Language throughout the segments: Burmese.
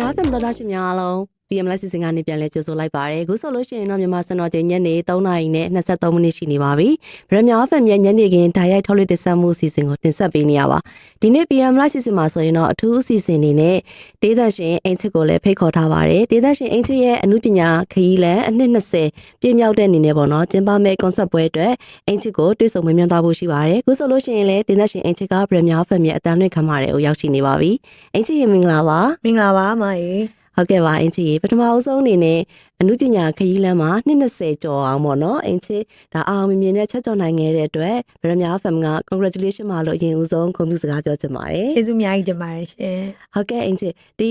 ဗရမ FM သောတာရှင်များအားလုံး PM လက်စီစဉ်ကနေပြန်လဲကြိုဆိုလိုက်ပါတယ်အခုဆိုလို့ရှိရင်တော့မြန်မာစံတော်ချိန်ညနေ3နာရီနဲ့23မိနစ်ရှိနေပါပြီဗရမ FM ရဲ့ညနေခင်းဓာတ်ရိုက်ထုတ်လွှင့်တင်ဆက်မှုအစီအစဉ်ကိုတင်ဆက်ပေးနေရပါဒီနေ့ PM လက်စီစဉ်မှာဆိုရင်တော့အထူးအစီအစဉ်အနေနဲ့ဒေသရှင်အင်ချစ်ကိုလည်းဖိတ်ခေါ်ထားပါတယ်ဒေသရှင်အင်ချစ်ရဲ့အမှုပညာခရီးလန်အနှစ်20ပြည့်မြောက်တဲ့အနေနဲ့ပေါ့နော်ကျင်းပမဲ့ concept ပွဲအတွက်အင်ချစ်ကိုတွေ့ဆုံမေးမြန်းသွားဖို့ရှိပါတယ်အခုဆိုလို့ရှိရင်လည်းဒေသရှင်အင်ချစ်ကဗရမ FM ရဲ့အတန်းလွှင့်ခမ်းပါတယ်ကိုရောက်ရှိနေပါပြီအင်ချစ်ရေမင်္ဂလာပါမင်္ဂလာပါမရေ ဟုတ်ကဲ့ပါအင်ချီရေပထမအဆုံးအနေနဲ့အမှုပညာခရီးလမ်းမှာ220ကျော်အောင်ပေါ့နော်အင်ချီဒါအောင်မြင်မြင်နဲ့ချက်ကျော်နိုင်ခဲ့တဲ့အတွက်ဗရမ FM က congratulation ပါလို့အရင်ဦးဆုံးဂုဏ်ပြုစကားပြောချင်ပါတယ်ကျေးဇူးအများကြီးတင်ပါတယ်ရှင်ဟုတ်ကဲ့အင်ချီဒီ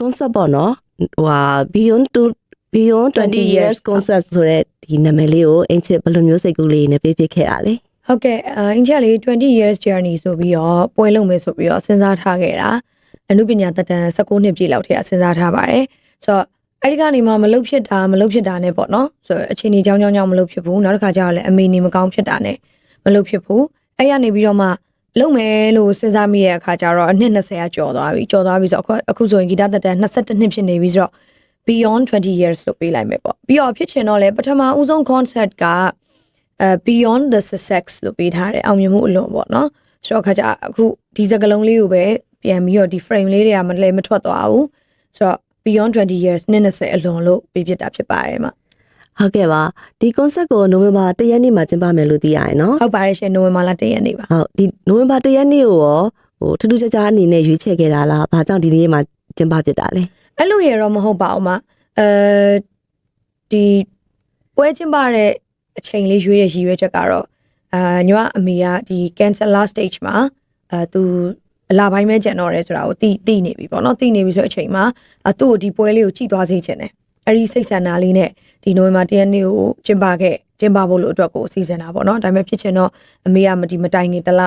concept ပေါ့နော်ဟိုဟာ beyond to beyond 20 years concept ဆိုတဲ့ဒီနာမည်လေးကိုအင်ချီဘယ်လိုမျိုးစိတ်ကူးလေးနဲ့ပေးပြခဲ့တာလဲဟုတ်ကဲ့အအင်ဂျက်လေး20 years journey ဆိုပြီးတော့ပွဲလုံးမယ်ဆိုပြီးတော့စဉ်းစားထားခဲ့တာ အနုပညာတက်တန်း16နှစ်ပြည့်လောက်ထဲကစဉ်းစားထားပါတယ်ဆိုတော့အဲ့ဒီကနေမှမလုတ်ဖြစ်တာမလုတ်ဖြစ်တာနဲ့ပေါ့နော်ဆိုတော့အချိန်ကြီးကြောင်းကြောင်းကြောင်းမလုတ်ဖြစ်ဘူးနောက်တစ်ခါကျတော့လည်းအမေနေမကောင်းဖြစ်တာနဲ့မလုတ်ဖြစ်ဘူးအဲ့ရနေပြီးတော့မှလုံမယ်လို့စဉ်းစားမိတဲ့အခါကျတော့အနှစ်20ကကျော်သွားပြီကျော်သွားပြီဆိုတော့အခုအခုဆိုရင်ဂီတတက်တန်း22နှစ်ဖြစ်နေပြီဆိုတော့ beyond 20 years လို့ပေးလိုက်မယ်ပေါ့ပြီးတော့ဖြစ်ချင်တော့လေပထမဦးဆုံး concept ကအဲ beyond the success လို့ပေးထားတယ်အောင်မြင်မှုအလွန်ပေါ့နော်ဆိုတော့ခါကျအခုဒီစကလုံးလေးကိုပဲ ပြန်ပြီးတော့ဒီ frame လေးတွေကမလဲမထွက်သွားဘူးဆိုတော့ beyond 20 years နှစ်20အလွန်လို့ပေးဖြစ်တာဖြစ်ပါတယ်မှာဟုတ်ကဲ့ပါဒီ concept ကိုနိုဝင်ဘာ1ရက်နေ့မှာကျင်းပမယ်လို့သိရရင်နော်ဟုတ်ပါတယ်ရှင်နိုဝင်ဘာလ1ရက်နေ့ပါဟုတ်ဒီနိုဝင်ဘာ1ရက်နေ့ကိုရောဟိုထူးထူးခြားခြားအနေနဲ့ရွေးချယ်ခဲ့တာလားဘာကြောင့်ဒီနေ့မှာကျင်းပဖြစ်တာလဲအဲ့လိုရတော့မဟုတ်ပါဘူးမအဲဒီပွဲကျင်းပတဲ့အချိန်လေးရွေးရရည်ရွယ်ချက်ကတော့အာညီမအမေကဒီ cancer last stage မှာအဲသူ အလာပိုင်းပဲကျန်တော့တယ်ဆိုတာကိုတိတိနေပြီပေါ့နော်တိနေပြီဆိုတဲ့အချိန်မှာအသူ့ကိုဒီပွဲလေးကိုကြည့်သွားစေချင်တယ်အဲ့ဒီစိတ်ဆန္ဒလေးနဲ့ဒီနိုဝင်ဘာ၁ရက်နေ့ကိုကျင်းပခဲ့ကျင်းပဖို့လို့အတွက်ကိုစီစဉ်တာပေါ့နော်ဒါပေမဲ့ဖြစ်ချင်တော့အမေကမဒီမတိုင်နေတလ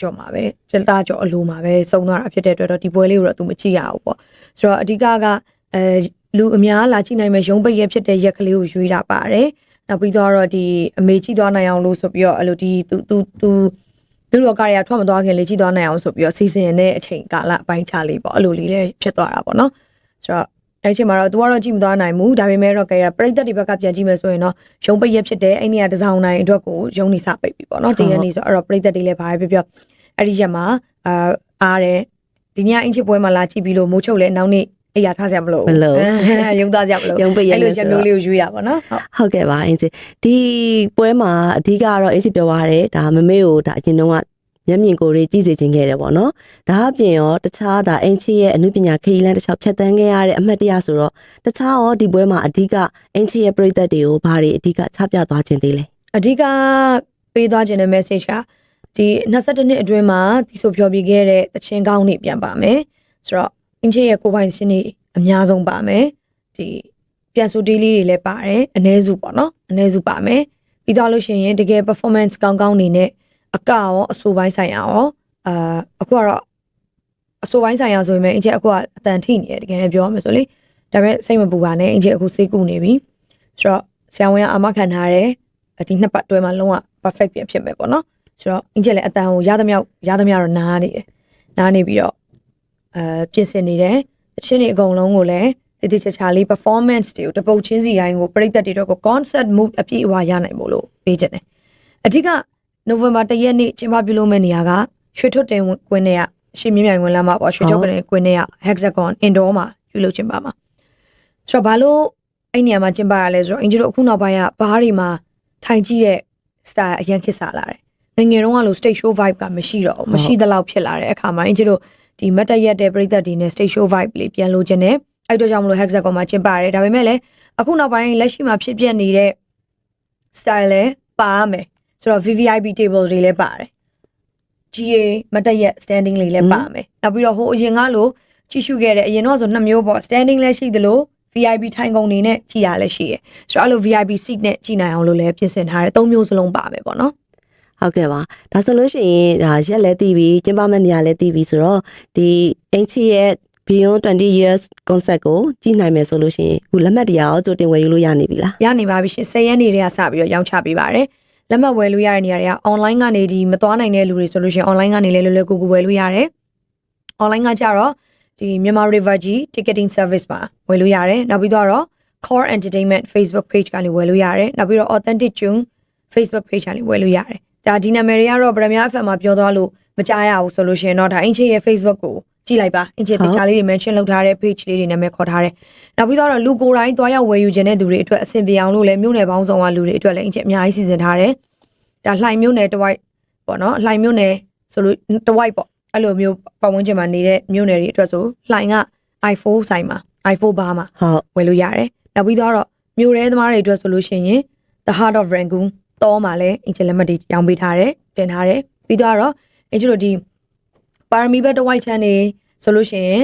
ကြော်မှာပဲကျတာကြော်အလိုမှာပဲစုံသွားတာဖြစ်တဲ့အတွက်တော့ဒီပွဲလေးကိုတော့သူမကြည့်ရဘူးပေါ့ဆိုတော့အဓိကကအဲလူအများလာကြည့်နိုင်မဲ့ရုံးပိတ်ရဖြစ်တဲ့ရက်ကလေးကိုရွေးတာပါတယ်နောက်ပြီးတော့ဒီအမေကြည့်သွားနိုင်အောင်လို့ဆိုပြီးတော့အဲ့လိုဒီသူသူသူ သူတို့ကရထွက်မသွားခင်လေးကြည့်သွားနိုင်အောင်ဆိုပြီးတော့စီစဉ်တဲ့အချိန်ကာလအပိုင်းခြားလေးပေါ့အဲ့လိုလေးလည်းဖြစ်သွားတာပေါ့နော်ဆိုတော့အဲ့ဒီအချိန်မှာတော့ तू ကတော့ကြည့်မသွားနိုင်ဘူးဒါပေမဲ့တော့ကဲပရိသတ်တွေဘက်ကပြန်ကြည့်မယ်ဆိုရင်တော့ရုံးပိတ်ရဖြစ်တဲ့အဲ့ဒီကတစောင်းနိုင်အတွက်ကိုရုံးနေစပိတ်ပြီပေါ့နော်တရနေ့ဆိုအဲ့တော့ပရိသတ်တွေလည်းဘာပဲပြောပြောအဲ့ဒီရက်မှာအာအားတယ်ဒီညအင်ချစ်ပွဲမှာလာကြည့်ပြီးလို့မိုးချုပ်လည်းနောက်နေ့ အိယာထားစရာမလိုမလို့ရုံသားစရာမလိုရုံပိတ်ရက်အဲ့လို့လိုဆိုချက်တော့မျိုးလေးကိုရွေးတာပေါ့နော်ဟုတ်ဟုတ်ကဲ့ပါအင်ဂျီဒီပွဲမှာအဓိကကတော့အင်ဂျီပြောသွားတယ်ဒါမမေကိုဒါအရင်တုန်းကမျက်မြင်ကိုယ်ရေးကြည့်စေခြင်းခဲ့တယ်ပေါ့နော်ဒါအပြင်ရောတခြားဒါအင်ချီရဲ့အမှုပညာခရီးလမ်းတစ်ချောင်းဖြတ်တန်းခဲ့ရတဲ့အမှတ်တရဆိုတော့တခြားရောဒီပွဲမှာအဓိကအင်ချီရဲ့ပြည်သက်တွေကိုဘာတွေအဓိကချပြသွားခြင်းသေးလဲအဓိကပေးသွားခြင်းတဲ့ message ကဒီ22နှစ်အတွင်းမှာဒီဆိုဖြောပြခဲ့တဲ့တခြင်းကောင်းတွေပြန်ပါမယ်ဆိုတော့ အင်ချေရဲ့ကိုယ်ပိုင်ရှင်တွေအများဆုံးပါမယ်ဒီပြန်ဆိုတေးလေးတွေလည်းပါတယ်အ ਨੇ စုပေါ့နော်အ ਨੇ စုပါမယ်ပြီးတော့လို့ရှိရင်တကယ် performance ကောင်းကောင်းနေနဲ့အကရောအဆိုပိုင်းဆိုင်ရာရောအာအခုကတော့အဆိုပိုင်းဆိုင်ရာဆိုရင်လည်းအင်ချေအခုကအတန်ထိနေတယ်တကယ်လည်းပြောရမယ်ဆိုလေဒါပေမဲ့စိတ်မပူပါနဲ့အင်ချေအခုစိတ်ကူနေပြီဆိုတော့ဆရာဝန်ကအာမခံထားတယ်ဒီနှစ်ပတ်အတွဲမှာလုံးဝ perfect ပြန်ဖြစ်မယ်ပေါ့နော်ဆိုတော့အင်ဂျင်လည်းအတန်ကိုရသမျှရသမျှတော့နားနေတယ်နားနေပြီးတော့ အဲပြင်ဆင်နေတယ်အချင်းတွေအကုန်လုံးကိုလည်းတည်တည်ချာချာလေး performance တွေကိုတပုတ်ချင်းစီတိုင်းကိုပြိသက်တွေတော့ကို concert move အပြည့်အဝရနိုင်မို့လို့ပေးခြင်းတယ်အဓိက November 1ရက်နေ့ကျင်းပပြုလုပ်မယ့်နေရာကရွှေထွတ်တင်ကွင်းထဲကရှေ့မြမြိုင်ဝင်လမ်းမှာပေါ့ရွှေချုပ်တင်ကွင်းထဲက hexagon indoor မှာပြုလုပ်ခြင်းပါမှာဆိုတော့ဘာလို့အဲ့နေရာမှာကျင်းပရလဲဆိုတော့အင်ဂျီတို့အခုနောက်ပိုင်းကဘားတွေမှာထိုင်ကြည့်တဲ့ style အရင်ခစ်စားလာတယ်ငယ်ငယ်တုန်းကလို့ stage show vibe ကမရှိတော့ဘူးမရှိသလောက်ဖြစ်လာတဲ့အခါမှာအင်ဂျီတို့ ဒီမတ်တရက်တဲ့ပြည်သက်ဒီနဲ့ stage show vibe လေးပြန်လိုချင်တယ်အဲ့အတွက်ကြောင့်မလို့ hexagon မှာကျင်းပရတယ်ဒါပေမဲ့လည်းအခုနောက်ပိုင်းလက်ရှိမှာဖြစ်ပျက်နေတဲ့ style လည်းပါရမယ်ဆိုတော့ VVIP table တွေလည်းပါတယ် GA မတ်တရက် standing လေးလည်းပါမယ်နောက်ပြီးတော့ဟိုအရင်ကလို့ကြည့်ရှုခဲ့တဲ့အရင်တော့ဆိုနှစ်မျိုးပေါ့ standing လည်းရှိသလို VIP ထိုင်ကုန်နေနဲ့ကြည်ရလည်းရှိရယ်ဆိုတော့အဲ့လို VIP seat နဲ့ကြည်နိုင်အောင်လို့လည်းပြင်ဆင်ထားတယ်သုံးမျိုးစလုံးပါမယ်ပေါ့နော် ဟုတ်ကဲ့ပါဒါဆိုလို့ရှိရင်ဒါရက်လည်းတည်ပြီးကျင်းပမယ့်နေရာလည်းတည်ပြီးဆိုတော့ဒီအင်ချီရဲ့ beyond 20 years concept ကိုကြည့်နိုင်မယ်ဆိုလို့ရှိရင်အခုလက်မှတ်တရားရောကြိုတင်ဝယ်ယူလို့ရနေပြီလားရနေပါပြီရှင်10ရက်နေ့တည်းကစပြီးတော့ရောင်းချပေးပါတယ်လက်မှတ်ဝယ်လို့ရတဲ့နေရာတွေက online ကနေဒီမသွားနိုင်တဲ့လူတွေဆိုလို့ရှိရင် online ကနေလည်းလွယ်လွယ်ကူကူဝယ်လို့ရတယ် online ကကြတော့ဒီမြန်မာ River G ticketing service မှာဝယ်လို့ရတယ်နောက်ပြီးတော့ Core Entertainment Facebook page ကနေဝယ်လို့ရတယ်နောက်ပြီးတော့ Authentic Tune Facebook page ကနေဝယ်လို့ရတယ် ဒါဒီနာမည်တွေကတော့ Premier FM မှာပြောသွားလို့မကြားရဘူးဆိုလို့ရှိရင်တော့ဒါအင်ချေရဲ့ Facebook ကိုကြည့်လိုက်ပါအင်ချေတခြားလေးတွေ mention လုပ်ထားတဲ့ page လေးတွေနာမည်ခေါ်ထားတယ်နောက်ပြီးတော့လူကိုယ်တိုင်တွားရောက်ဝယ်ယူခြင်းတဲ့သူတွေအတွက်အဆင်ပြေအောင်လို့လည်းမြို့နယ်ပေါင်းစုံကလူတွေအတွက်လည်းအင်ချေအများကြီးစီစဉ်ထားတယ်ဒါလှိုင်မြို့နယ်တဝိုက်ပေါ့နော်လှိုင်မြို့နယ်ဆိုလို့တဝိုက်ပေါ့အဲ့လိုမျိုးပတ်ဝန်းကျင်မှာနေတဲ့မြို့နယ်တွေအတွက်ဆိုလှိုင်က i4 ဆိုင်မှာ i4 ဘားမှာဟုတ်ဝယ်လို့ရတယ်နောက်ပြီးတော့မြို့ရဲသမားတွေအတွက်ဆိုလို့ရှိရင် The Heart of Rangoon တောမှာလည်းအင်ဂျင်လက်မှတ်တွေရောင်းပေးထားတယ်တင်ထားတယ်ပြီးတော့အင်ဂျင်တို့ဒီပါရမီဘက်တဝိုက်ချမ်းနေဆိုလို့ရှိရင်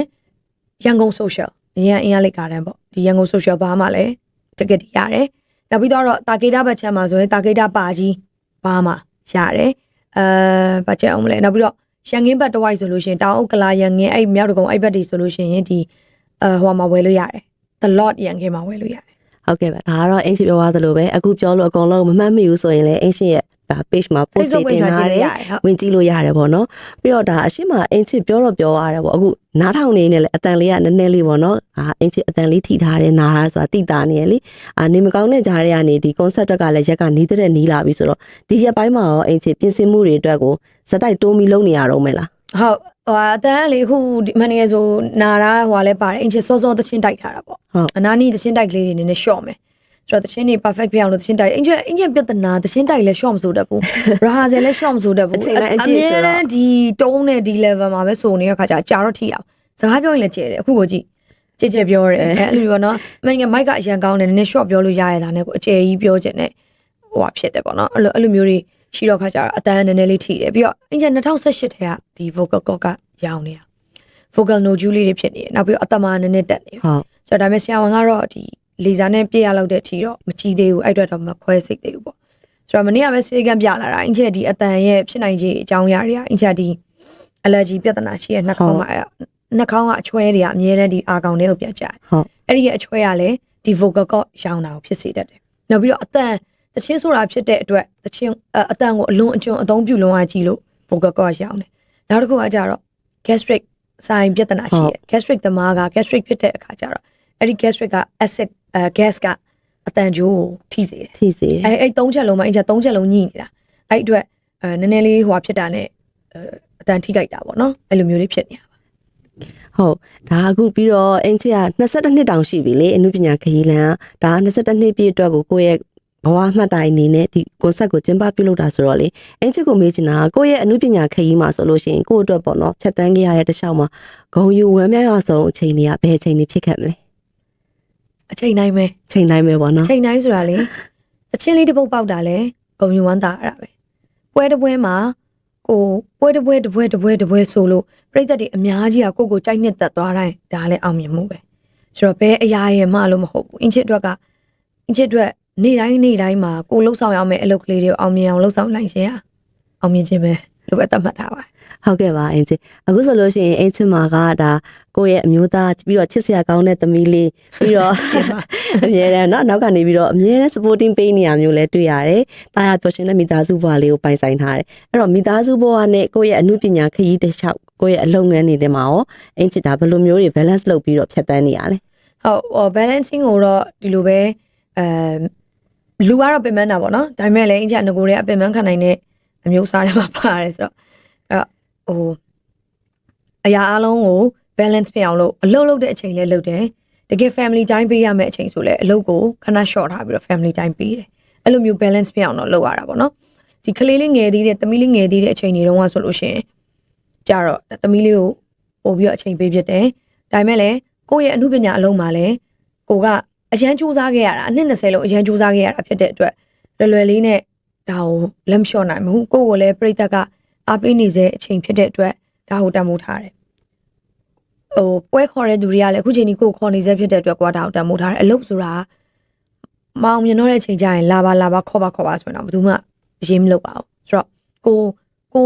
ရန်ကုန် social ရန်အင်အားလိတ်ကာတန်းပေါ့ဒီရန်ကုန် social ဘားမှာလည်းတကက်တည်းရတယ်နောက်ပြီးတော့တာကေတာဘက်ချမ်းမှာဆိုရင်တာကေတာပါကြီးဘားမှာရတယ်အဲဘာချက်အောင်မလဲနောက်ပြီးတော့ရန်ကင်းဘက်တဝိုက်ဆိုလို့ရှိရင်တောင်အုပ်ကလာရန်ကင်းအဲ့မြောက်တကုံအဲ့ဘက်တွေဆိုလို့ရှိရင်ဒီအဲဟိုမှာဝယ်လို့ရတယ် The Lot ရန်ကင်းမှာဝယ်လို့ရတယ် ဟုတ်ကဲ့ပါဒါကတော့အင်ရှင်ပြောသွားသလိုပဲအခုပြောလို့အကုန်လုံးမမှတ်မိဘူးဆိုရင်လည်းအင်ရှင်ရဲ့ဒါ page မှာ post တွေ Facebook တင် page မှာကြထားည့်တယ်လို့ရတယ်ဟုတ်ဝင်ကြည့်လို့ရတယ်ပေါ့နော်ပြီးတော့ဒါအရှိမအင်ချစ်ပြောတော့ပြောရတယ်ပေါ့အခုနားထောင်နေနေလေအတန်လေးကနည်းနည်းလေးပေါ့နော်အာအင်ချစ်အတန်လေးထိထားတယ်နားရဆိုတာတိတာနေရလေအာနေမကောင်းတဲ့ဂျားတွေကနေဒီ concept ကလည်းရက်ကနီးတဲ့နီးလာပြီဆိုတော့ဒီရက်ပိုင်းမှာရောအင်ချစ်ပြင်ဆင်မှုတွေအတွက်ကိုစက်တိုက်တိုးမီလုံးနေရတော့မယ်လားဟုတ် ဟိုအတန်းလေအခုဒီမန်နေဆိုနာတာဟိုလည်းပါတယ်အင်ချေစောစောသချင်းတိုက်ထားတာပေါ့ဟုတ်အနာနီးသချင်းတိုက်ကလေးတွေနည်းနည်းရှော့မယ်ဆိုတော့သချင်းတွေ perfect ပြအောင်လို့သချင်းတိုက်အင်ချေအင်ချေပြဿနာသချင်းတိုက်လည်းရှော့မဆိုတတ်ဘူးရဟာဇယ်လည်းရှော့မဆိုတတ်ဘူးအချိန်တိုင်းအပြည့်ဆိုတော့အမြဲတမ်းဒီတုံးနဲ့ဒီ level မှာပဲဆိုနေတဲ့ခါကျကြာတော့ထိအောင်စကားပြောရင်လည်းကျဲတယ်အခုကိုကြည့်ကြဲကြဲပြောတယ်အဲအဲ့လိုပြောနော်မင်းကမိုက်ကအရန်ကောင်းတယ်နည်းနည်း short ပြောလို့ရရတာနဲ့ကိုအကျယ်ကြီးပြောချင်တယ်ဟိုဟာဖြစ်တယ်ပေါ့နော်အဲ့လိုအဲ့လိုမျိုးတွေ ရှိတော့ခါကျတော့အတန်းနည်းနည်းလေးထိတယ်ပြီးတော့အင်ဂျင်2018ထဲကဒီ vocal cord ကရောင်းနေတာ vocal no ju လေးတွေဖြစ်နေတယ်နောက်ပြီးတော့အတမနည်းနည်းတက်နေတယ်ဟုတ်ဆိုတော့ဒါပေမဲ့ဆရာဝန်ကတော့ဒီလေဆာနဲ့ပြည့်ရလောက်တဲ့အထိတော့မကြည့်သေးဘူးအဲ့အတွက်တော့မခွဲစိတ်သေးဘူးပေါ့ဆိုတော့မနေ့ကပဲစေကံပြလာတာအင်ချက်ဒီအတန်ရဲ့ဖြစ်နိုင်ခြေအကြောင်းအရာတွေကအင်ချက်ဒီ allergy ပြဿနာရှိရဲ့နှာခေါင်းမှာနှာခေါင်းကအချွဲတွေကအများနဲ့ဒီအာကောင်တွေလို့ပြန်ကြတယ်ဟုတ်အဲ့ဒီရဲ့အချွဲကလည်းဒီ vocal cord ရောင်းတာကိုဖြစ်စေတတ်တယ်နောက်ပြီးတော့အတန် တချင်းဆိုတာဖြစ်တဲ့အတွက်တချင်းအအတန်ကိုအလွန်အကျွံအသုံးပြုလုံးဝကြည့်လို့ vocal cord ရောင်းတယ်နောက်တစ်ခုကကြတော့ gastric ဆိုင်ပြဿနာရှိရဲ့ gastric သမားက gastric ဖြစ်တဲ့အခါကျတော့အဲ့ဒီ gastric က acid အဲ gas ကအတန်ကြိုးကိုထိစေတယ်ထိစေအဲအဲ့သုံးချက်လုံးမှာအင်ချက်သုံးချက်လုံးညှိနေတာအဲ့အတွက်အဲနည်းနည်းလေးဟိုဟာဖြစ်တာနဲ့အဲအတန်ထိကြိုက်တာပေါ့နော်အဲ့လိုမျိုးလေးဖြစ်နေတာဟုတ်ဒါအခုပြီးတော့အင်ချစ်က22နှစ်တောင်ရှိပြီလေအမှုပညာခရီးလန်ကဒါ22နှစ်ပြည့်အတွက်ကိုကိုယ့်ရဲ့ ဘဝမှတ်တိုင်အနေနဲ့ဒီ concept ကိုကျင်းပပြုလုပ်တာဆိုတော့လေအင်ချစ်ကိုမေးချင်တာကကိုယ့်ရဲ့အမှုပညာခရီးမှာဆိုလို့ရှိရင်ကိုယ့်အတွက်ပေါ့နော်ဖြတ်တန်းခဲ့ရတဲ့တစ်လျှောက်မှာဂုံယူဝမ်းမြောက်ရဆုံးအချိန်တွေကဘယ်အချိန်တွေဖြစ်ခဲ့မလဲအချိန်တိုင်းပဲအချိန်တိုင်းပဲပေါ့အနော်ချိန်တိုင်းဆိုတာလေအချင်းလေးတစ်ပုတ်ပေါက်တာလဲဂုံယူဝမ်းတာအဲ့ဒါပဲပွဲတစ်ပွဲမှာကိုပွဲတစ်ပွဲတစ်ပွဲတစ်ပွဲတစ်ပွဲဆိုလို့ပြိသက်တွေအများကြီးကကိုယ့်ကိုကြိုက်နှစ်သက်သွားတိုင်းဒါလည်းအောင်မြင်မှုပဲဆိုတော့ဘယ်အရာရဲ့မှလို့မဟုတ်ဘူးအင်ချစ်အတွက်ကအင်ချစ်အတွက် နေ့တိုင်းနေ့တိုင်းမှာကိုလှုပ်ဆောင်ရမယ့်အလုပ်ကလေးတွေကိုအောင်မြင်အောင်လှုပ်ဆောင်နိုင်ခြင်းอ่ะအောင်မြင်ခြင်းပဲလို့ပဲသတ်မှတ်ထားပါတယ် ဟုတ်ကဲ့ပါအင်ချစ်အခုဆိုလို့ရှိရင်အင်ချစ်မှာကဒါကိုယ့်ရဲ့အမျိုးသားပြီးတော့ချစ်စရာကောင်းတဲ့သမီးလေးပြီးတော့ အမြဲတမ်းเนาะနောက်ကနေပြီးတော့အမြဲတမ်း supporting ပေးနေရမျိုးလဲတွေ့ရတယ်။တာယာပျော်ရွှင်တဲ့မိသားစုဘဝလေးကိုပိုင်ဆိုင်ထားတယ်။အဲ့တော့မိသားစုဘဝနဲ့ကိုယ့်ရဲ့အမှုပညာခရီးတစ်လျှောက်ကိုယ့်ရဲ့အလုပ်ငန်းတွေထဲမှာရောအင်ချစ်ဒါဘယ်လိုမျိုးတွေ balance လုပ်ပြီးတော့ဖြတ်တန်းနေရလဲ ဟုတ်ဟို balancing ကိုတော့ဒီလိုပဲအဲ လူကတော့ပင်ပန်းတာပေါ့နော်ဒါပေမဲ့လည်းအင်ဂျာငကိုတွေကအပင်ပန်းခံနိုင်တဲ့အမျိုးအစားတွေမှာပါတယ်ဆိုတော့အဲ့တော့ဟိုအရာအလုံးကို balance ဖြစ်အောင်လို့အလုပ်လုပ်တဲ့အချိန်လည်းလုပ်တယ်တကယ် family time ပေးရမယ့်အချိန်ဆိုလည်းအလုပ်ကိုခဏ short ထားပြီးတော့ family time ပေးတယ်အဲ့လိုမျိုး balance ဖြစ်အောင်တော့လုပ်ရတာပေါ့နော်ဒီကလေးလေးငယ်သေးတဲ့သမီးလေးငယ်သေးတဲ့အချိန်တွေတုန်းကဆိုလို့ရှိရင်ကြတော့သမီးလေးကိုပို့ပြီးတော့အချိန်ပေးဖြစ်တယ်ဒါပေမဲ့လည်းကိုယ့်ရဲ့အမှုပညာအလုံးမှာလည်းကိုက အရန်စူးစမ်းခဲ့ရတာအနှစ်20လုံးအရန်စူးစမ်းခဲ့ရတာဖြစ်တဲ့အတွက်လွယ်လွယ်လေးနဲ့ဒါကိုလက်မလျှော့နိုင်ဘူးကိုယ့်ကိုလည်းပြိတ္တကအားပေးနေစေအချိန်ဖြစ်တဲ့အတွက်ဒါကိုတန်ဖိုးထားတယ်ဟိုပွဲခေါ်တဲ့သူတွေကလည်းအခုချိန်ဒီကိုယ်ခေါ်နေစေဖြစ်တဲ့အတွက်ကွာဒါကိုတန်ဖိုးထားတယ်အလုပ်ဆိုတာမအောင်မြင်တော့တဲ့အချိန်ကျရင်လာပါလာပါခေါ်ပါခေါ်ပါဆိုရင်တော့ဘယ်သူမှအရေးမလုပ်ပါဘူးဆိုတော့ကိုကို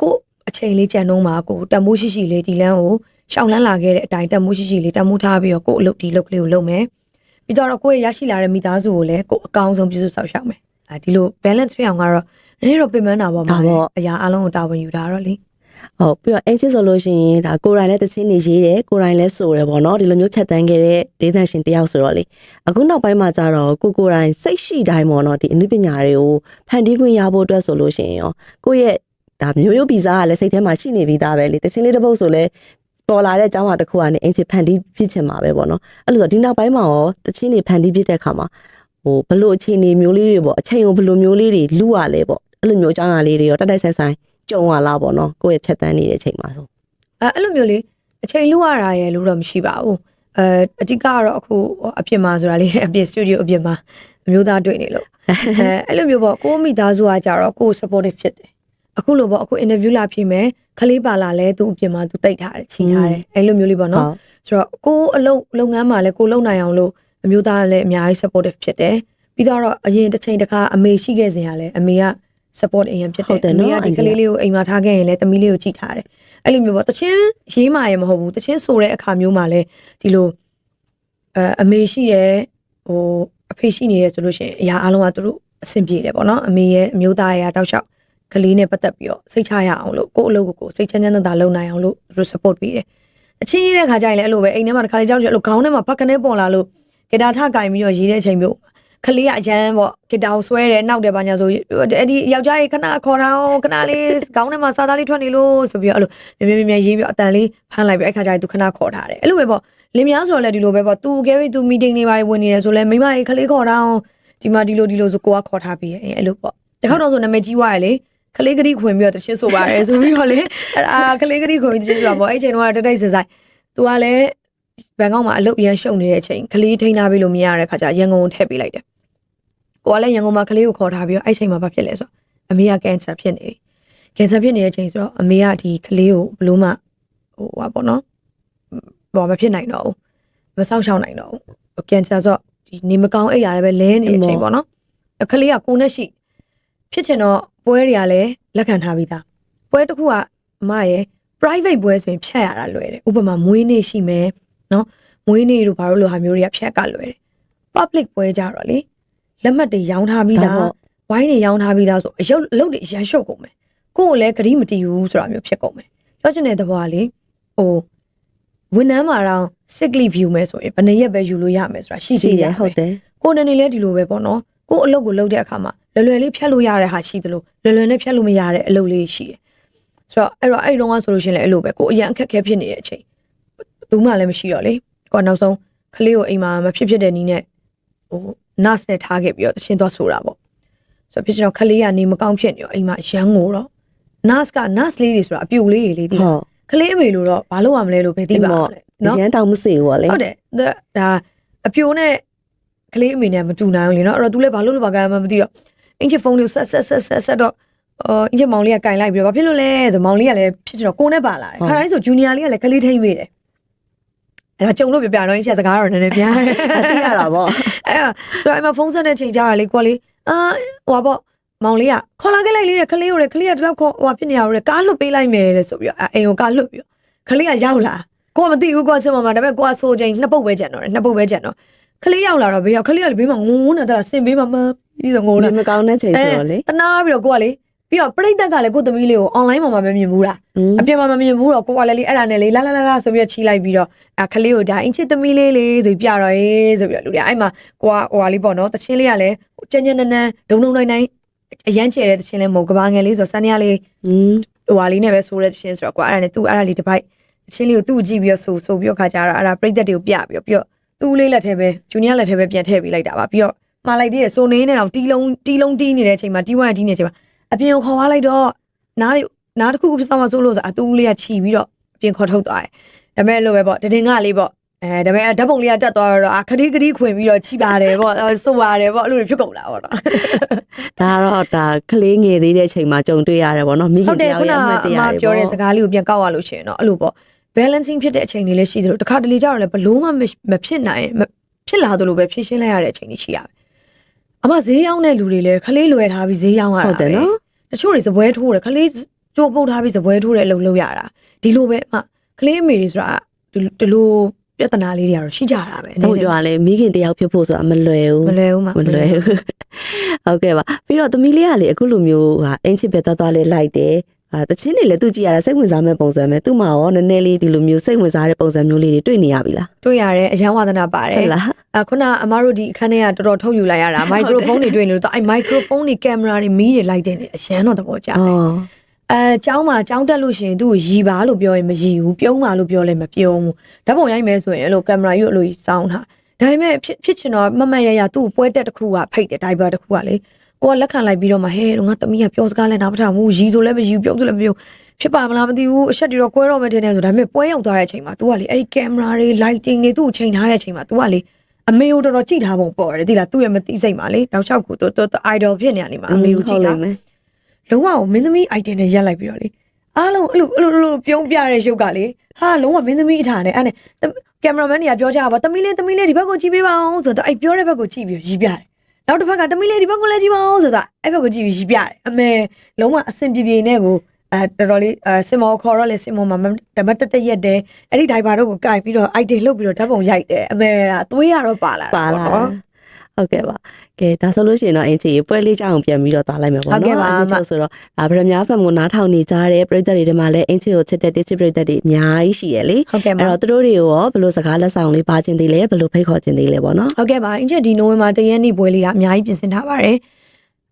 ကိုအချိန်လေးကြံတော့မှာကိုတန်ဖိုးရှိရှိလေးဒီလမ်းကိုရှောင်းလန်းလာခဲ့တဲ့အတိုင်းတန်ဖိုးရှိရှိလေးတန်ဖိုးထားပြီးတော့ကိုအလုပ်ဒီလုပ်ကလေးကိုလုပ်မယ် ပြီးတော့ကိုယ့်ရဲ့ရရှိလာတဲ့မိသားစုကိုလည်းကိုအကောင်းဆုံးပြုစုဆောက်ရှောက်မယ်အဲဒီလို balance ဖြစ်အောင်ကတော့နည်းနည်းတော့ပြင်ပန်းတာပေါ့မှာအရာအလုံးကိုတာဝန်ယူတာတော့လေဟုတ်ပြီးတော့အင်ချစ်ဆိုလို့ရှိရင်ဒါကိုယ်တိုင်လည်းတချင်းနေရေးတယ်ကိုယ်တိုင်လည်းဆိုတယ်ပေါ့နော်ဒီလိုမျိုးဖြတ်တန်းခဲ့တဲ့ဒေသရှင်တယောက်ဆိုတော့လေအခုနောက်ပိုင်းမှာကျတော့ကိုကိုယ်တိုင်စိတ်ရှိတိုင်းပေါ့နော်ဒီအနုပညာတွေကိုဖန်တီးခွင့်ရဖို့အတွက်ဆိုလို့ရှိရင်ရောကိုယ့်ရဲ့ဒါမျိုးရိုးဗီဇာကလည်းစိတ်ထဲမှာရှိနေပြီးသားပဲလေတချင်းလေးတစ်ပုတ်ဆိုလည်း ပေါ်လာတဲ့အကြောင်းအရာတစ်ခုကနေအင်ချစ်ဖန်တီးဖြစ်ချင်မှာပဲပေါ့နော်အဲ့လိုဆိုဒီနောက်ပိုင်းမှာရောတချင်းတွေဖန်တီးဖြစ်တဲ့အခါမှာဟိုဘလို့အခြေအနေမျိုးလေးတွေပေါ့အချိန်ကိုဘလို့မျိုးလေးတွေလူရလဲပေါ့အဲ့လိုမျိုးအကြောင်းအရာလေးတွေရောတက်တိုက်ဆိုင်ဆိုင်ကြုံရလားပေါ့နော်ကိုယ့်ရဲ့ဖြတ်တန်းနေတဲ့အချိန်မှာဆိုအဲအဲ့လိုမျိုးလေးအချိန်လူရတာရဲ့လို့တော့မရှိပါဘူးအဲအဓိကကတော့အခုအပြင်မှာဆိုတာလေအပြင်စတူဒီယိုအပြင်မှာအမျိုးသားတွေ့နေလို့အဲအဲ့လိုမျိုးပေါ့ကိုယ့်မိသားစုကကြတော့ကိုယ် supportive ဖြစ်တယ်အခုလိုပေါ့အခု interview လာဖြစ်မယ် ခလေးပါလာလဲသူအပြင်မှာသူတိတ်ထားတယ်ချိန်ထားတယ်အဲ့လိုမျိုးလေးပေါ့နော်ဆိုတော့ကိုယ်အလုပ်လုပ်ငန်းမှာလည်းကိုယ်လုပ်နိုင်အောင်လို့အမျိုးသားကလည်းအများကြီး supportive ဖြစ်တယ်ပြီးတော့အရင်တစ်ချိန်တစ်ခါအမေရှိခဲ့စဉ်ကလည်းအမေက support အရင်ဖြစ်ဟုတ်တတယ်ယ်အနော်မေကဒီကလေးလေးကိုအိမ်မှာထားခဲ့ရင်လည်းတမီးလေးကိုကြည့်ထားတယ်အဲ့လိုမျိုးပေါ့တချင်းရေးမှရမဟုတ်ဘူးတချင်းဆိုတဲ့အခါမျိုးမှာလည်းဒီလိုအဲအမေရှိရဲ့ဟိုအဖေရှိနေရဲဆိုလို့ရှိရင်အရာအလုံးကသူတို့အဆင်ပြေတယ်ပေါ့နော်အမေရဲ့အမျိုးသားရဲ့တောက်လျှောက် ကလေးနဲ့ပတ်သက်ပြီးတော့စိတ်ချရအောင်လို့ကိုယ့်အလုပ်ကိုကိုယ်စိတ်ချမ်းချမ်းသာသာလုပ်နိုင်အောင်လို့သူတို့ support ပေးတယ်အချင်းရေးတဲ့ခါကျရင်လည်းအဲ့လိုပဲအိမ်ထဲမှာတစ်ခါလေကြောက်ကြအဲ့လိုခေါင်းထဲမှာဖက်ကနေပေါ်လာလို့ဂီတာထကင်ပြီးတော့ရေးတဲ့အချိန်မျိုးခလေးကအရန်ပေါ့ဂီတာကိုဆွဲတယ်နောက်တယ်ပါညာဆိုအဲ့ဒီယောက်ျားကြီးခဏခေါ်တာအောင်ခဏလေးခေါင်းထဲမှာစာသားလေးထွက်နေလို့ဆိုပြီးတော့အဲ့လိုမြဲမြဲမြဲရေးပြီးအတန်လေးဖမ်းလိုက်ပြီးအဲ့ခါကျရင်သူခဏခေါ်ထားတယ်အဲ့လိုပဲပေါ့လင်မယားဆိုတော့လည်းဒီလိုပဲပေါ့သူကဲပြီးသူ meeting တွေပါဝင်နေတယ်ဆိုလဲမိမကြီးခလေးခေါ်တာအောင်ဒီမှာဒီလိုဒီလိုဆိုကိုကခေါ်ထားပြီးရဲ့အဲ့လိုပေါ့တခါတော့ဆိုနာမည်ကြီးွားရလေ ခလေးကလေးခွင်ပြီးတော့တချင်းဆိုပါတယ်ဆိုပြီးတော့လေအဲ့အာခလေးကလေးခွင်ပြီးတချင်းဆိုတာပေါ့အဲ့ချိန်တော့တတိုက်စဆိုင်သူကလည်းဘန်ကောက်မှာအလုပ်ရန်ရှုံနေတဲ့အချိန်ခလေးထိန်းထားပြီးလို့မရတဲ့ခါကျရန်ကုန်ကိုထည့်ပေးလိုက်တယ်ကိုကလည်းရန်ကုန်မှာခလေးကိုခေါ်ထားပြီးတော့အဲ့ချိန်မှာဘာဖြစ်လဲဆိုတော့အမေကကင်ဆာဖြစ်နေကင်ဆာဖြစ်နေတဲ့အချိန်ဆိုတော့အမေကဒီခလေးကိုဘလို့မှဟိုဟာပေါ့နော်ဟိုမဖြစ်နိုင်တော့ဘူးမဆောက်ရှောက်နိုင်တော့ဘူးကင်ဆာဆိုတော့ဒီနေမကောင်းအိပ်ရတယ်ပဲလဲနေတဲ့အချိန်ပေါ့နော်ခလေးကကိုနဲ့ရှိဖြစ်ချင်တော့ ပွဲတွေကလည်းလက်ခံထားပြီးသားပွဲတစ်ခုကအမရဲ့ private ပွဲဆိုရင်ဖြတ်ရတာလွယ်တယ်ဥပမာမွေးနေ့ရှိမယ်နော်မွေးနေ့တို့ဘာလို့လိုဟာမျိုးတွေကဖြတ်ကလွယ်တယ် public ပွဲကြတော့လေလက်မှတ်တွေရောင်းထားပြီးသားဝိုင်းတွေရောင်းထားပြီးသားဆိုအရုပ်အလုပ်တွေအရန်ရှုပ်ကုန်မယ်ကိုယ်ကိုလည်းဂရီးမတီးဘူးဆိုတာမျိုးဖြစ်ကုန်မယ်ပြောချင်တဲ့သဘောကလေဟိုဝန်ထမ်းမှာတော့ sick leave ယူမယ်ဆိုရင်ဘယ်နှစ်ရက်ပဲယူလို့ရမယ်ဆိုတာရှိရှိသေးတတယ်ယ်ဟုတ်တယ်ကိုယ်နေနေလဲဒီလိုပဲပေါ့နော်ကိုယ်အလုပ်ကိုလုပ်တဲ့အခါမှာ လွယ်လွယ်လေးဖြတ်လို့ရတဲ့ဟာရှိသလိုလွယ်လွယ်နဲ့ဖြတ်လို့မရတဲ့အလုပ်လေးရှိတယ်ဆိုတော့အဲ့တော့အဲ့တုန်းကဆိုလို့ရှိရင်လည်းအဲ့လိုပဲကိုယ်အရင်အခက်အခဲဖြစ်နေတဲ့အချိန်ဘူးမှလည်းမရှိတော့လေကိုယ်နောက်ဆုံးကလေးကိုအိမ်မှာမဖြစ်ဖြစ်တဲ့နီးနဲ့ဟို nurse နဲ့ထားခဲ့ပြီးတော့တချင်းသွားဆိုတာပေါ့ဆိုတော့ဖြစ်ချင်တော့ကလေးကနေမကောင်းဖြစ်နေရောအိမ်မှာရမ်းငိုတော့ nurse က nurse လေးတွေဆိုတာအပြူလေးတွေလေးတိဟုတ်ကလေးအမေလို့တော့ဘာလို့ရမလဲလို့ပဲသိပါမလဲနော်နော်ရန်တောင်မစေဘူးပေါ့လေဟုတ်တယ်ဒါဒါအပြိုနဲ့ကလေးအမေနဲ့မတူနိုင်ဘူးလေနော်အဲ့တော့ तू လည်းဘာလို့လို့ဘာကမှမသိတော့ အင်ချစ်ဖုန်းလေးဆက်ဆက်ဆက်ဆက်ဆက်တော့အော်အင်ချစ်မောင်လေးကကင်လိုက်ပြီးတော့ဘာဖြစ်လို့လဲဆိုမောင်လေးကလည်းဖြစ်တော့ကိုနဲ့ပါလာတယ်ခါတိုင်းဆိုဂျူနီယာလေးကလည်းကလေးထိမ့်ပေးတယ်အဲ့ဒါကြုံလို့ပြပြတော့အင်ချစ်စကားတော့နည်းနည်းပြန်အတိရတာပေါ့အဲ့ဒါသူအိမ်မှာဖုန်းဆက်တဲ့ချိန်ကြတာလေကိုကလေအာဟိုပါပေါ့မောင်လေးကခေါ်လာခဲ့လိုက်လေခလေးကိုလေခလေးကဒီလောက်ခေါ်ဟိုဖြစ်နေရတော့ကားလွတ်ပေးလိုက်မယ်လေဆိုပြီးတော့အိမ်ကိုကားလွတ်ပြီးတော့ခလေးကရောက်လာကိုကမသိဘူးကိုကစမမှာဒါပေမဲ့ကိုကဆိုချိန်နှစ်ပုတ်ပဲကြံတော့တယ်နှစ်ပုတ်ပဲကြံတော့ခလေးရောက်လာတော့ဘေးရောက်ခလေးကလေဘေးမှာငိုးနေတာစင်ဘေးမှာမ ဤဆိုငိုလာမကောင်းတဲ့ချိန်ဆိုတော့လေတနာပြီးတော့ကိုကလေပြီးတော့ပြိတ္တကလည်းကိုသမီးလေးကို online မှာမှမမြင်ဘူးလားအပြင်မှာမမြင်ဘူးတော့ကိုကလည်းလေအဲ့ဒါနဲ့လေလာလာလာလာဆိုပြီးတော့ချီးလိုက်ပြီးတော့အဲကလေးကိုဒါအင်ချစ်သမီးလေးလေးဆိုပြတော့ရေးဆိုပြီးတော့လူတွေအဲ့မှာကိုကဟိုဟာလေးပေါ့နော်တချင်းလေးကလည်းကြမ်းကြမ်းနန်းနန်းဒုံဒုံနိုင်နိုင်အရန်ချဲတဲ့တချင်းလေးမဟုတ်ကဘာငယ်လေးဆိုတော့စန်းရလေးဟိုဟာလေးနဲ့ပဲဆိုတဲ့တချင်းဆိုတော့ကိုကအဲ့ဒါနဲ့သူ့အဲ့ဒါလေးတစ်ပိုက်တချင်းလေးကိုသူ့ကြည့်ပြီးတော့ဆိုဆိုပြီးတော့ခါကြတော့အဲ့ဒါပြိတ္တတွေကိုပြပြီးတော့ပြီးတော့သူ့လေးလက်ထဲပဲဂျူနီယာလက်ထဲပဲပြန်ထည့်ပေးလိုက်တာပါပြီးတော့ မှားလိုက်သေးတယ်ဆိုနေနေတော့တီးလုံးတီးလုံးတီးနေတဲ့အချိန်မှာတီးဝမ်းတီးနေတဲ့အချိန်မှာအပြင်ကိုခေါ်သွားလိုက်တော့နားတွေနားတစ်ခုခုဖြစ်သွားမှဆိုလို့ဆိုအတူလေးကခြီပြီးတော့အပြင်ခေါ်ထုတ်သွားတယ်ဒါပေမဲ့လို့ပဲပေါ့တတင်ကလေးပေါ့အဲဒါပေမဲ့ဓာတ်ပုံလေးကတက်သွားတော့အာခရီးခရီးခွင်ပြီးတော့ခြိပါတယ်ပေါ့အဲဆိုပါတယ်ပေါ့အဲ့လိုတွေဖြစ်ကုန်တာပေါ့နော်ဒါတော့ဒါကလေးငယ်သေးတဲ့ချိန်မှာကြုံတွေ့ရတယ်ပေါ့နော်မိဟုခင်တ်တတယ်ယောက်ခုနရဲ့အမှတ်တရအမတွေပြောပေါ့တဲ့စကားလေးကိုပြန်ကောက်ရလို့ရှိရင်တော့အဲ့လိုပေါ့ balancing ဖြစ်တဲ့အချိန်တွေလည်းရှိသလိုတစ်ခါတလေကျတော့လည်းဘလို့မှမမဖြစ်နိုင်မဖြစ်လာသလိုပဲဖြည့်ရှင်းလိုက်ရတဲ့အချိန်တွေရှိရတယ် အမဈေးရောက်တဲ့လူတွေလည်းခလေးလွယ်ထားပြီးဈေးရောက်ရတာဟုတ်တယ်နော်တချို့တွေစပွဲထိုးတယ်ခလေးကြိုးပုတ်ထားပြီးစပွဲထိုးတဲ့အလုပ်လုပ်ရတာဒီလိုပဲအမခလေးအမေတွေဆိုတာဒီဒီလိုပြဿနာလေးတွေကတော့ရှိကြတာပဲဟုတ်ကြလဲမိခင်တယောက်ဖြစ်ဖို့ဆိုတာမလွယ်ဘူးမလွယ်ဘူးမမလွယ်ဘူးဟုတ်ကဲ့ပါပြီးတော့သမီးလေးကလေအခုလိုမျိုးဟာအင်ချစ်ပဲသွားသွားလေးလိုက်တယ် အာတချင်းတွေလည်းသူကြည့်ရတာစိတ်ဝင်စားမဲ့ပုံစံပဲသူ့မှာရောနည်းနည်းလေးဒီလိုမျိုးစိတ်ဝင်စားတဲ့ပုံစံမျိုးလေးတွေတွေ့နေရပြီလားတွေ့ရတယ်အရန်ဝါသနာပါတယ်ဟုတ်လားအခုနအမားတို့ဒီအခန်းထဲကတော်တော်ထုတ်ယူလိုက်ရတာမိုက်ခရိုဖုန်းတွေတွေ့နေလို့တော့အဲ့မိုက်ခရိုဖုန်းတွေကင်မရာတွေမီးတွေလိုက်တဲ့နေအရန်တော့သဘောကျတယ်အော်အဲចောင်းမှာចောင်းတက်လို့ရှိရင်သူ့ကိုရီပါလို့ပြောရင်မရီဘူးပြုံးပါလို့ပြောလည်းမပြုံးဘူးဓာတ်ပုံရိုက်မယ်ဆိုရင်အဲ့လိုကင်မရာကြီးကိုအဲ့လိုကြီးစောင်းထားဒါပေမဲ့ဖြစ်ဖြစ်ချင်တော့မမတ်ရရသူ့ကိုပွဲတက်တစ်ခုကဖိတ်တယ်ဒိုင်ဘာတစ်ခုကလေ ကိုကလက်ခံလိုက်ပြီးတော့မှဟဲငါသမီးကပြောစကားလည်းနားမထောင်ဘူးရီဆိုလည်းမရီဘူးပြုံးဆိုလည်းမပြုံးဖြစ်ပါမလားမသိဘူးအချက်တွေတော့ကွဲတော့မထင်နဲ့ဆိုဒါပေမဲ့ပွဲရောက်သွားတဲ့အချိန်မှာ तू ကလေအဲ့ဒီကင်မရာတွေ lighting တွေသူ့ကိုချိန်ထားတဲ့အချိန်မှာ तू ကလေအမေကိုတော်တော်ကြည့်ထားပုံပေါ်တယ်တိလားသူ့ရဲ့မသိစိတ်မှာလေတောက်လျှောက်ကိုသူသူ idol ဖြစ်နေရနေမှာအမေကိုကြည့်တာမယ်လုံးဝမင်းသမီး item နဲ့ရက်လိုက်ပြီးတော့လေအားလုံးအဲ့လိုအဲ့လိုအဲ့လိုပြုံးပြတဲ့ရုပ်ကလေဟာလုံးဝမင်းသမီးအထာနဲ့အဲ့နဲ့ကင်မရာမန်တွေကပြောကြတာပါသမီးလေးသမီးလေးဒီဘက်ကိုကြည့်ပေးပါအောင်ဆိုတော့အဲ့ပြောတဲ့ဘက်ကိုကြည့်ပြီးရီးပြတယ် နောက်တစ်ဖက်ကသမီးလေးဒီဘက်ကိုလည်းကြည့်ပါအောင်ဆိုတော့အဲ့ဘက်ကိုကြည့်ပြီးရီးပြတယ်အမေလုံးဝအဆင်ပြေပြေနဲ့ကိုအဲတော်တော်လေးအဲစင်မောခေါ်တော့လေစင်မောမှာဓမ္မတက်တက်ရက်တယ်အဲ့ဒီဒိုင်ဘာတော့ကိုကြိုက်ပြီးတော့ item လှုပ်ပြီးတော့ဓာတ်ပုံရိုက်တယ်အမေကသွေးရတော့ပါလာတာပါလာပေါ့နော် ဟုတ်ကဲ့ပါကဲဒါဆိုလို့ရှိရင်တော့အင်ချီပွဲလေးကြောင်ပြန်ပြီးတော့သွားလိုက်မယ်ပေါ့ဟုတ်ကဲ့နော်ပါအင်ချီဆိုတော့ဒါဗရမများဖက်ကိုနားထောင်နေကြတဲ့ပရိသတ်တွေထဲမှာလည်းအင်ချီကိုချစ်တဲ့တစ်ချစ်ပရိသတ်တွေအများကြီးရှိရလေဟုတ်ကဲ့ပါအဲ့တော့သူတို့တွေကိုရောဘယ်လိုစကားလက်ဆောင်လေးပါခြင်းသေးလဲဘယ်လိုဖိတ်ခေါ်ခြင်းသေးလဲပေါ့နော်ဟုတ်ကဲ့ပါအင်ချက်ဒီနိုဝင်ဘာတရက်နေ့ပွဲလေးကအများကြီးပြင်ဆင်ထားပါတယ်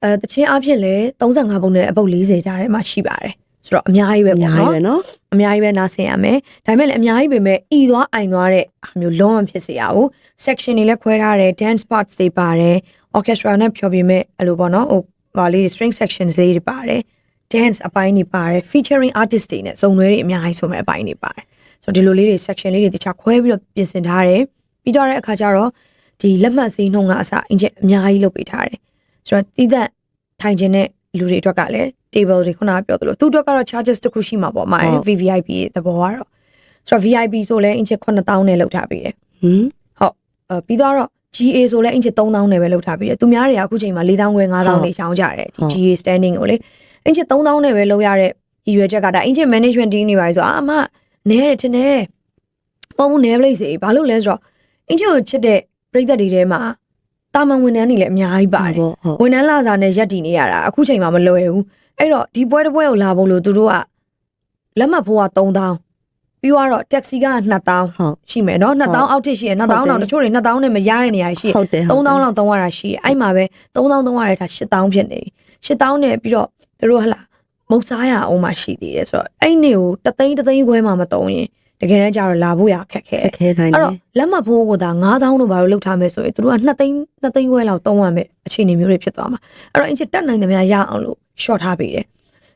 အဲတချင်းအဖြစ်လဲ35ပုံနဲ့အပုတ်40ကြားထဲမှာရှိပါတယ် ဆိုတော့အများကြီးပဲအပေါ့များကြီးနော်ပဲနော်အများကြီးပဲနားဆင်ရမယ်ဒါပေမဲ့လည်းအများကြီးပဲမဲ့ဤသွားအိုင်သွားတဲ့အားမျိုးလုံးဝဖြစ်စေရအောင် section တွေလည်းခွဲထားတယ် dance parts တွေပါတယ် orchestra နဲ့ဖြောပြမဲ့အဲ့လိုပေါ့နော်ဟိုဟာလေး string section တွေတွေပါတယ် dance အပိုင်းတွေပါတယ် featuring artist တွေနဲ့စုံတွဲတွေအများကြီးဆိုမဲ့အပိုင်းတွေပါတယ်ဆိုတော့ဒီလိုလေးတွေ section လေးတွေတခြားခွဲပြီးတော့ပြင်ဆင်ထားတယ်ပြီးတော့တဲ့အခါကျတော့ဒီလက်မှတ်စည်းနှုန်းကအစအင်ချက်အများကြီးလုပ်ပေးထားတယ်ဆိုတော့တီးသက်ထိုင်ခြင်းတဲ့လူတွေအတွက်ကလည်း table တွေခုနကပြောသလိုသူတို့ကတော့ charges တစ်ခုရှိမှာပေါ့မှာ VVIP ရဲ့သဘောကတော့ဆိုတော့ VIP ဆိုလဲအင်ချက်9000နဲ့လောက်ထားပေးတယ်ဟင်ဟုတ်အဲပြီးတော့ GA ဆိုလဲအင်ချစ်3000နဲ့ပဲလောက်ထားပြီးတယ်သူများတွေကအခုချိန်မှာ4000ခွဲ5000နေချောင်းကြတယ်ဒီ GA standing ကိုလေအင်ချစ်3000နဲ့ပဲလောက်ရတဲ့ရည်ရွယ်ချက်ကဒါအင်ချစ် management team တွေပါဆိုအာအမနဲတယ်ထင်တယ်ပေါ့ဘူးနဲပလိစေဘာလို့လဲဆိုတော့အင်ချစ်ကိုချစ်တဲ့ပြည်သက်တွေထဲမှာတာမန်ဝန်ထမ်းတွေလည်းအများကြီးပါတယ်ပေါ့ဟုတ်ဝန်ထမ်းလာစာနဲ့ရက်တည်နေရတာအခုချိန်မှာမလွယ်ဘူး အဲ့တော့ဒီပွဲတစ်ပွဲကိုလာဖို့လို့သူတို့ကလက်မှတ်ဖို့က3000ပြီးတော့ taxi က2000ဟုတ်ရှိမယ်နော်2000အောက်ထိရှိရ2000တောင်တချို့တွေ2000နဲ့မရတဲ့နေရာရှိရဟုတ်တယ်3000လောက်သုံးရတာရှိရအဲ့မှာပဲ3000သုံးရတဲ့ဒါ8000ဖြစ်နေပြီ8000နဲ့ပြီးတော့သူတို့ဟလာမုတ်စားရအောင်မှရှိသေးတယ်ဆိုတော့အဲ့နေ့ကိုတသိန်းတသိန်းခွဲမှမသုံးရင်တကယ်တမ်းကျတော့လာဖို့ရခက်ခဲအခက်ခဲနိုင်အဲ့တယ်တော့လက်မှတ်ဖိုးကိုဒါ9000လို့ဘာလို့လောက်ထားမယ်ဆိုရင်သူတို့က2သိန်း2သိန်းခွဲလောက်သုံးရမယ်အခြေအနေမျိုးတွေဖြစ်သွားမှာအဲ့တော့အင်ချစ်တက်နိုင်တယ်များရအောင်လို့ short ထားပေးတယ်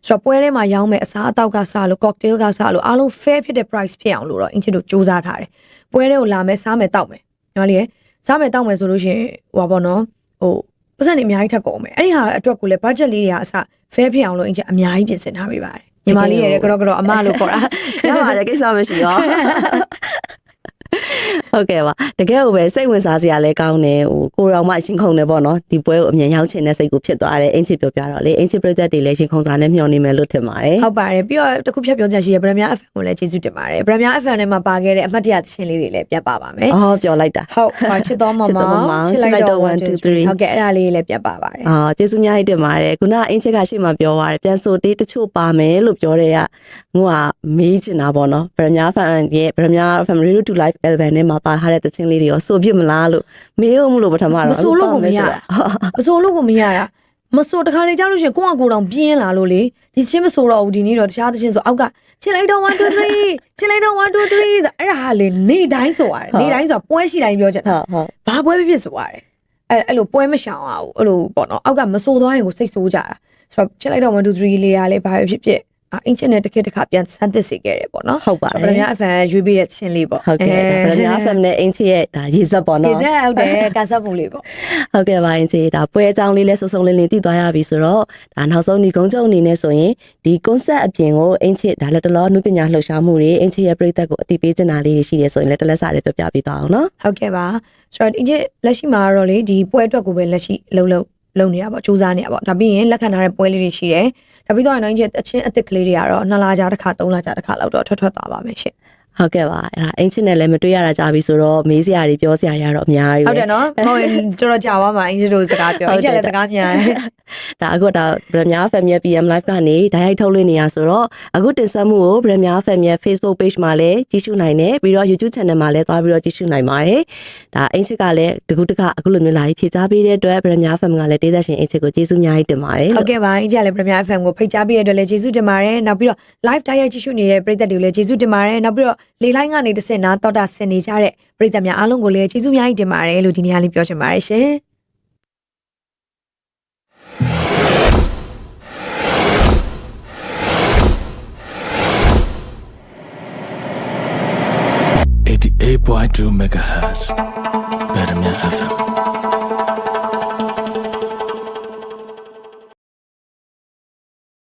ဆိုတော့ပွဲထဲမှာရောင်းမယ်အစားအသောက်ကစားလို့ cocktail ကစားလို့အားလုံး fair ဖြစ်တဲ့ price ဖြစ်အောင်လို့တော့အင်ချစ်တို့စူးစမ်းထားတယ်ပွဲထဲကိုလာမယ်စားမယ်တောက်မယ်ညီမလေးရယ်စားမယ်တောက်မယ်ဆိုလို့ရှိရင်ဟိုပါပေါ့နော်ဟိုပတ်စံနေအများကြီးထပ်ကုန်မယ်အဲ့ဒီဟာအတွက်ကိုလည်း budget လေးတွေကအစ fair ဖြစ်အောင်လို့အင်ချစ်အများကြီးပြင်ဆင်ထားပေးပါတယ်ညီမလေးရယ်ကတော့ကတော့အမလို့ခေါ်တာရပါတယ်ကိစ္စမရှိရော ဟုတ်ကဲ့ပါတကယ်ကိုပဲစိတ်ဝင်စားစရာလည်းကောင်းတယ်ဟိုကိုရောင်မရှင်ခုန်တယ်ပေါ့နော်ဒီပွဲကိုအမြင်ရောက်ချင်တဲ့စိတ်ကိုဖြစ်သွားတယ်အင်ချစ်ပြောပြတော့လေအင်ချစ်ပြည့်သက်တွေလည်းရှင်ခုန်စားနဲ့မျှော်နေမယ်လို့ထင်ပါတယ်ဟုတ်ပါတယ်ပြီးတော့တစ်ခုဖြတ်ပြောကြရှိရဗရမ FM ကိုလည်းကျေးဇူးတင်ပါတယ်ဗရမ FM ထဲမှာပါခဲ့တဲ့အမှတ်တရသချင်းလေးတွေလည်းပြတ်ပါပါမယ်အော်ပြောလိုက်တာဟုတ်ပါချစ်တော်မချစ်တော်မမမချစ်လိုက်တော့1 2 3ဟုတ်ကဲ့အဲ့ဒါလေးလည်းပြတ်ပါပါတယ်အာကျေးဇူးများကြီးတင်ပါတယ်ခုနကအင်ချစ်ကရှေ့မှာပြောသွားတယ်ပြန်ဆိုတေးတချို့ပါမယ်လို့ပြောတဲ့ကငိုကမေးချင်တာပေါ့နော်ဗရမ fan ရဲ့ဗရမ fan radio to live album နဲ့မှာပါထားတဲ့တချင်းလေးတွေရောဆိုပြစ်မလားလို့မေးအောင်မလို့ပထမတော့မဆိုလို့ကိုမရတာမဆိုလို့ကိုမရတာမဆိုတခါလေကြောက်လို့ရှိရင်ကိုယ့်အကိုယ်တောင်ပြင်းလာလို့လေဒီချင်းမဆိုတော့ဘူးဒီနေ့တော့တခြားသချင်းဆိုအောက်ကချစ်လိုက်တော့1 2 3ချစ်လိုက်တော့1 2 3ဆိုအဲ့ဒါဟာလေနေတိုင်းဆိုရတယ်နေတိုင်းဆိုပွဲရှိတိုင်းပြောချင်တာဟုတ်ဟုတ်ဘာပွဲဖြစ်ဖြစ်ဆိုရတယ်အဲ့အဲ့လိုပွဲမရှောင်အောင်အဲ့လိုပေါ့နော်အောက်ကမဆိုးသွားရင်ကိုစိတ်ဆိုးကြတာဆိုတော့ချက်လိုက်တော့1 2 3လေးရလေဘာပဲဖြစ်ဖြစ် အအင်ချင်နဲ့တစ်ခက်တစ်ခါပြန်စမ်းသစ်စေခဲ့တယ်ပေါ့နော်ဟုတ်ပါဆိုတတော့ယ်ဗရမအဖန်ရွေးပေးတဲ့ချင်းလေးပေါ့ဟုတ်ကဲ့ဒါဗရမ fan နဲ့အင်ချစ်ရဲ့ဒါရေစက်ပေါ့ဒီနော်စက်ဟုတ်တယ်ကစားမှုလေးပေါ့ဟုတ်ကဲ့ပါအင်ချစ်ဒါပွဲအကြောင်းလေးလဲစုံစုံလင်းလင်းသိသွားရပြီဆိုတော့ဒါနောက်ဆုံးဒီကုန်းချုပ်အနေနဲ့ဆိုရင်ဒီ concept အပြင်ကိုအင်ချစ်ဒါလက်တလောနုပညာလှူရှားမှုတွေအင်ချစ်ရဲ့ပြည်သက်ကိုအတိပေးချင်တာလေးတွေရှိတယ်ဆိုရင်လည်းတလက်စာလေးပြောပြပေးသွားအောင်နော်ဟုတ်ကဲ့ပါဆိုတော့ဒီလက်ရှိမှာတော့လေဒီပွဲအတွက်ကိုပဲလက်ရှိလှုပ်လှုပ်လုပ်နေတာပေါ့စူးစမ်းနေတာပေါ့ဒါပြီးရင်လက်ခံထားတဲ့ပွဲလေးတွေရှိတယ် ဒါပြီးတော့နောက်ကျအချင်းအစ်စ်ကလေးတွေကတော့နှစ်လကြာတစ်ခါသုံးလကြာတစ်ခါလောက်တော့ထွက်ထွက်သွားပါမယ်ရှင့် ဟုတ်ကဲ့ပါအဲ့ဒါအင်ချစ်နဲ့လည်းမတွေ့ရတာကြာပြီဆိုတော့မေးစရာတွေပြောစရာတွေကတော့အများကြီးပဲဟုတ်တယ်နော်မဟုတ်ရင်တော်တော်ကြာသွားမှာအင်ဂျီတို့စကားပြောအင်ဂျီလည်းစကားများတယ်ဒါအခုဒါ Premier Family PM Live ကနေဓာတ်ရိုက်ထုတ်လွှင့်နေရဆိုတော့အခုတင်ဆက်မှုကို Premier Family Facebook Page မှာလည်းကြည့်ရှုနိုင်တယ်ပြီးတော့ YouTube Channel မှာလည်းသွားပြီးတော့ကြည့်ရှုနိုင်ပါတယ်ဒါအင်ချစ်ကလည်းတကူတကအခုလိုမျိုးလာပြီးဖြည့်ချပေးတဲ့အတွက် Premier Family ကလည်းတေးသက်ရှင်အင်ချစ်ကိုကျေးဇူးအများကြီးတင်ပါတယ်ဟုလို့တ်ကဲ့ပါအင်ဂျီလည်း Premier FM ကိုဖိတ်ကြားပေးရတဲ့အတွက်လည်းကျေးဇူးတင်ပါတယ်နောက်ပြီးတော့ live တိုက်ရိုက်ကြည့်ရှုနေတဲ့ပရိသတ်တွေကိုလည်းကျေးဇူးတင်ပါတယ်နောက်ပြီးတော့လေလိုင်းကနေတစ်ဆင့်နာတော်တာဆင်နေကြတဲ့ပရိသတ်များအားလုံးကိုလည်းကျေးဇူးအများကြီးတင်ပါတယ်လို့ဒီနေ့ကလေးပြောချင်ပါတယ်ရှင်88.2 megahertz. Better FM.